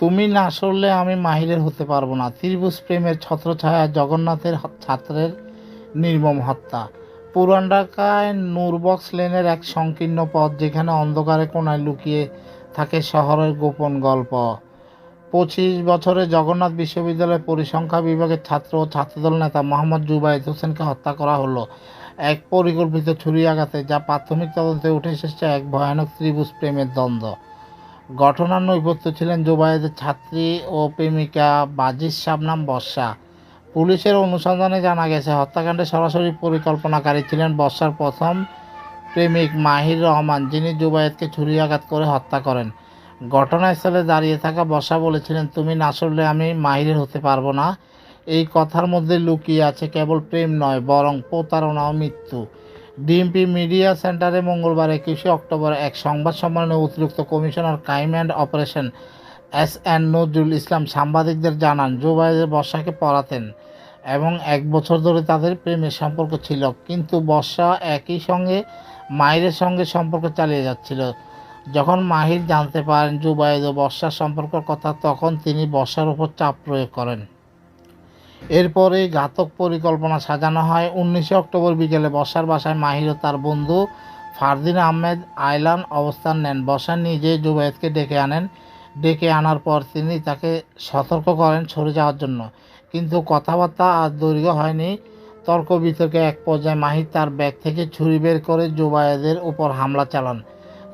তুমি না সরলে আমি মাহিরের হতে পারব না। ত্রিভুজ প্রেমের ছত্রছায়া জগন্নাথের ছাত্রের নির্মম হত্যা। পুরান ঢাকায় নূরবক্স লেনের এক সংকীর্ণ পথ, যেখানে অন্ধকারে কোনায় লুকিয়ে থাকে শহরের গোপন গল্প। পঁচিশ বছরে জগন্নাথ বিশ্ববিদ্যালয়ের পরিসংখ্যা বিভাগের ছাত্র ও ছাত্রদল নেতা মোহাম্মদ জুবাইদ হোসেনকে হত্যা করা হলো। এক পরিকল্পিত ছুরি আঘাতে যা প্রাথমিক তদন্তে উঠে এসেছে এক ভয়ানক ত্রিভুজ প্রেমের দ্বন্দ্ব। ঘটনার নৈপথ্য ছিলেন জুবাইদের ছাত্রী ও প্রেমিকা বাজির শাবনাম বর্ষা। পুলিশের অনুসন্ধানে জানা গেছে, হত্যাকাণ্ডে সরাসরি পরিকল্পনাকারী ছিলেন বর্ষার প্রথম প্রেমিক মাহির রহমান, যিনি জুবায়েদকে ছুরি আঘাত করে হত্যা করেন। ঘটনাস্থলে দাঁড়িয়ে থাকা বর্ষা বলেছিলেন, তুমি না সরলে আমি মাহিরের হতে পারব না। এই কথার মধ্যে লুকিয়ে আছে কেবল প্রেম নয়, বরং প্রতারণা ও মৃত্যু। ডিএমপি মিডিয়া সেন্টারে মঙ্গলবার একুশে অক্টোবর এক সংবাদ সম্মেলনে অতিরিক্ত commissioner crime and operation S N Nazrul Islam সাংবাদিকদের জানান জুবাইদের বর্ষাকে পড়াতেন এবং এক বছর ধরে তাদের প্রেমের সম্পর্ক ছিল, কিন্তু বর্ষা একই সঙ্গে মাহিরের সঙ্গে সম্পর্ক চালিয়ে যাচ্ছিল। যখন মাহির জানতে পারেন জুবাইদ ও বর্ষার সম্পর্কের কথা, তখন তিনি বর্ষার উপর চাপ প্রয়োগ করেন। এরপরে ঘাতক পরিকল্পনা সাজানো হয়। উনিশে অক্টোবর বিকেলে বর্ষার বাসায় মাহির ও তার বন্ধু ফারদিন আহমেদ আইলান অবস্থান নেন। বর্ষা নিজে জুবাইদকে ডেকে আনেন। ডেকে আনার পর তিনি তাকে সতর্ক করেন সরে যাওয়ার জন্য। কিন্তু কথাবার্তা আর দৈর্ঘ্য হয়নি। তর্ক বিতর্কে এক পর্যায়ে মাহির তার ব্যাগ থেকে ছুরি বের করে জুবায়েদের উপর হামলা চালান।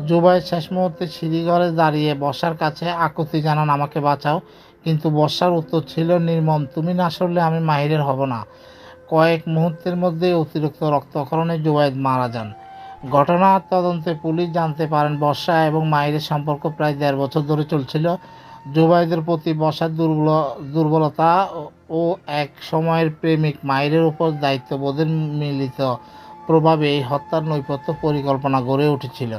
জুবায়েদ শেষ মুহূর্তে সিঁড়িঘরে দাঁড়িয়ে বর্ষার কাছে আকুতি জানান, আমাকে বাঁচাও। কিন্তু বর্ষার উত্তর ছিল, নির্মম, তুমি না সরলে আমি মাহিরের হব না। কয়েক মুহূর্তের মধ্যে অতিরিক্ত রক্তক্ষরণে জুবায়েদ মারা যান। ঘটনার তদন্তে পুলিশ জানতে পারেন, বর্ষা এবং মাহিরের সম্পর্ক প্রায় দেড় বছর ধরে চলছিল। জুবাইদের প্রতি বর্ষার দুর্বল, দুর্বলতা ও- ও এক সময়ের প্রেমিক মাহিরের উপর দায়িত্ববোধের মিলিত প্রভাবে এই হত্যার নৈপথ্য পরিকল্পনা গড়ে উঠেছিল।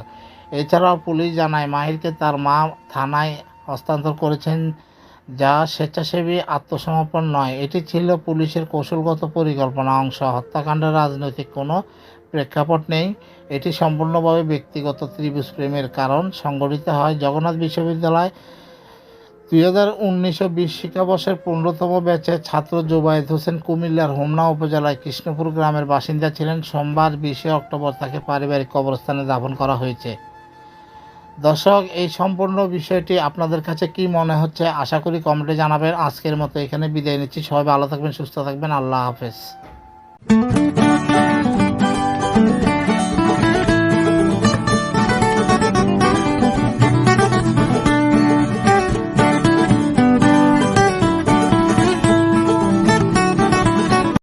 এছাড়াও পুলিশ জানায়, মাহিরকে তার মা থানায় হস্তান্তর করেছেন, যা স্বেচ্ছাসেবী আত্মসমর্পণ নয়। এটি ছিল পুলিশের কৌশলগত পরিকল্পনা অংশ। হত্যাকাণ্ডের রাজনৈতিক কোনো প্রেক্ষাপট নেই। এটি সম্পূর্ণভাবে ব্যক্তিগত ত্রিভুজ প্রেমের কারণ। সংগঠিত হয় জগন্নাথ বিশ্ববিদ্যালয় দুই হাজার উনিশশো বিশ শিক্ষাবর্ষের পনেরোতম ব্যাচে ছাত্র জুবায়েদ হোসেন কুমিল্লার হোমনা উপজেলায় কৃষ্ণপুর গ্রামের বাসিন্দা ছিলেন। সোমবার বিশে অক্টোবর তাকে পারিবারিক কবরস্থানে দাফন করা হয়েছে। দর্শক, এই সম্পূর্ণ বিষয়টি আপনাদের কাছে কি মনে হচ্ছে? আশা করি কমেন্টে জানাবেন। আজকের মতো এখানে বিদায় নিচ্ছি। সবাই ভালো থাকবেন, সুস্থ থাকবেন। আল্লাহ হাফেজ।